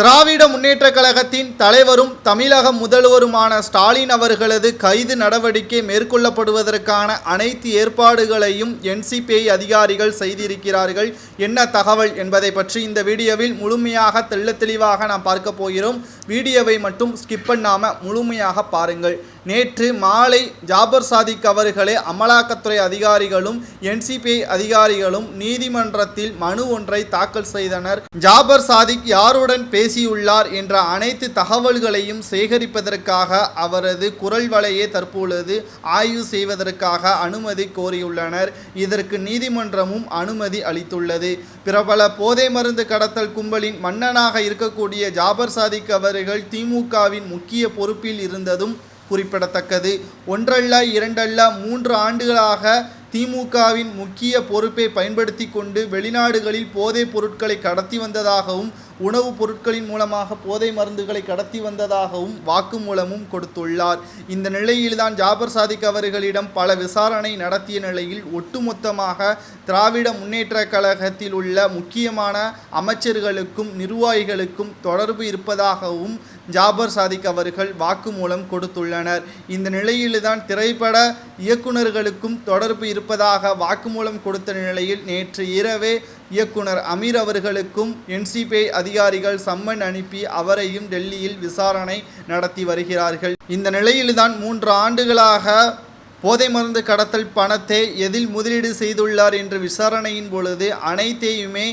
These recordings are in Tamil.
திராவிட முன்னேற்றக் கழகத்தின் தலைவரும் தமிழக முதல்வருமான ஸ்டாலின் அவர்களது கைது நடவடிக்கை மேற்கொள்ளப்படுவதற்கான அனைத்து ஏற்பாடுகளையும் என்சிபிஐ அதிகாரிகள் செய்திருக்கிறார்கள். என்ன தகவல் என்பதை பற்றி இந்த வீடியோவில் முழுமையாக தெள்ளத் தெளிவாக நாம் பார்க்க போகிறோம். வீடியோவை மட்டும் ஸ்கிப் பண்ணாமல் முழுமையாக பாருங்கள். நேற்று மாலை ஜாபர் சாதிக் அவர்களே அமலாக்கத்துறை அதிகாரிகளும் என்சிபிஐ அதிகாரிகளும் நீதிமன்றத்தில் மனு ஒன்றை தாக்கல் செய்தனர். ஜாபர் சாதிக் யாருடன் பேசியுள்ளார் என்ற அனைத்து தகவல்களையும் சேகரிப்பதற்காக அவரது குரல் வலையை தற்பொழுது ஆய்வு செய்வதற்காக அனுமதி கோரியுள்ளனர். இதற்கு நீதிமன்றமும் அனுமதி அளித்துள்ளது. பிரபல போதை மருந்து கடத்தல் கும்பலின் மன்னனாக இருக்கக்கூடிய ஜாபர் சாதிக் அவர்கள் திமுகவின் முக்கிய பொறுப்பில் இருந்ததும் குறிப்பிடத்தக்கது. ஒன்றல்ல இரண்டல்ல மூன்று ஆண்டுகளாக திமுகவின் முக்கிய பொறுப்பை பயன்படுத்தி கொண்டு வெளிநாடுகளில் போதைப் பொருட்களை கடத்தி வந்ததாகவும் உணவுப் பொருட்களின் மூலமாக போதை மருந்துகளை கடத்தி வந்ததாகவும் வாக்குமூலமும் கொடுத்துள்ளார். இந்த நிலையில்தான் ஜாபர் சாதிக் அவர்களிடம் பல விசாரணை நடத்திய நிலையில் ஒட்டுமொத்தமாக திராவிட முன்னேற்ற கழகத்தில் உள்ள முக்கியமான அமைச்சர்களுக்கும் நிர்வாகிகளுக்கும் தொடர்பு இருப்பதாகவும் ஜாபர் சாதிக் அவர்கள் வாக்குமூலம் கொடுத்துள்ளனர். இந்த நிலையில்தான் திரைப்பட இயக்குனர்களுக்கும் தொடர்பு இருப்பதாக வாக்குமூலம் கொடுத்த நிலையில் நேற்று இரவே இயக்குனர் அமீர் அவர்களுக்கும் என்சிபிஐ அதிகாரிகள் சம்மன் அனுப்பி அவரையும் டெல்லியில் விசாரணை நடத்தி வருகிறார்கள். இந்த நிலையில்தான் மூன்று ஆண்டுகளாக போதை மருந்து கடத்தல் பணத்தை எதில் முதலீடு செய்துள்ளார் என்ற விசாரணையின் பொழுது அனைத்தையுமே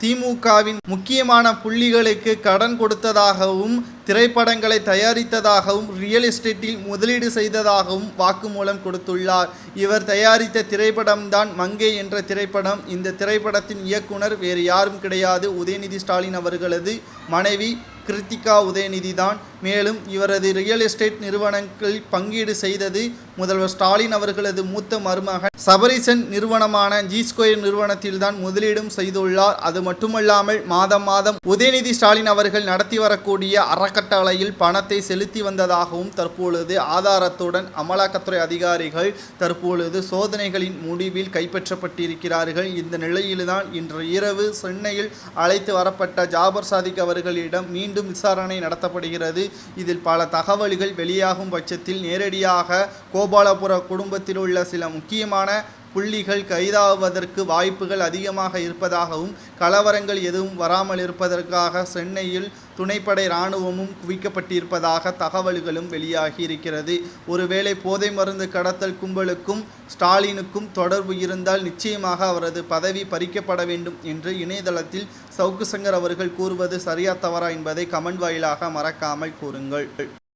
திமுகவின் முக்கியமான புள்ளிகளுக்கு கடன் கொடுத்ததாகவும் திரைப்படங்களை தயாரித்ததாகவும் ரியல் எஸ்டேட்டில் முதலீடு செய்ததாகவும் வாக்குமூலம் கொடுத்துள்ளார். இவர் தயாரித்த திரைப்படம்தான் மங்கை என்ற திரைப்படம். இந்த திரைப்படத்தின் இயக்குனர் வேறு யாரும் கிடையாது. உதயநிதி ஸ்டாலின் அவர்களது மனைவி கிருத்திகா உதயநிதி தான். மேலும் இவரது ரியல் எஸ்டேட் நிறுவனங்களில் பங்கீடு செய்தது முதல்வர் ஸ்டாலின் அவர்களது மூத்த மருமகன் சபரிசன் நிறுவனமான ஜி ஸ்கொயர் நிறுவனத்தில்தான் முதலீடும் செய்துள்ளார். அது மட்டுமல்லாமல் மாதம் மாதம் உதயநிதி ஸ்டாலின் அவர்கள் நடத்தி வரக்கூடிய அறக்கட்டளையில் பணத்தை செலுத்தி வந்ததாகவும் தற்பொழுது ஆதாரத்துடன் அமலாக்கத்துறை அதிகாரிகள் தற்பொழுது சோதனைகளின் முடிவில் கைப்பற்றப்பட்டிருக்கிறார்கள். இந்த நிலையில்தான் இன்று இரவு சென்னையில் அழைத்து வரப்பட்ட ஜாபர் சாதிக் அவர்களிடம் மீண்டும் விசாரணை நடத்தப்படுகிறது. இதில் பல தகவல்கள் வெளியாகும் பட்சத்தில் நேரடியாக கோபாலபுர குடும்பத்தில் உள்ள சில முக்கியமான புள்ளிகள் கைதாவதற்கு வாய்ப்புகள் அதிகமாக இருப்பதாகவும் கலவரங்கள் எதுவும் வராமல் இருப்பதற்காக சென்னையில் துணைப்படை இராணுவமும் குவிக்கப்பட்டிருப்பதாக தகவல்களும் வெளியாகி இருக்கிறது. ஒருவேளை போதை மருந்து கடத்தல் கும்பலுக்கும் ஸ்டாலினுக்கும் தொடர்பு இருந்தால் நிச்சயமாக அவரது பதவி பறிக்கப்பட வேண்டும் என்று இணையதளத்தில் சவுக்கு சங்கர் அவர்கள் கூறுவது சரியா தவறா என்பதை கமெண்ட் வாயிலாக மறக்காமல் கூறுங்கள்.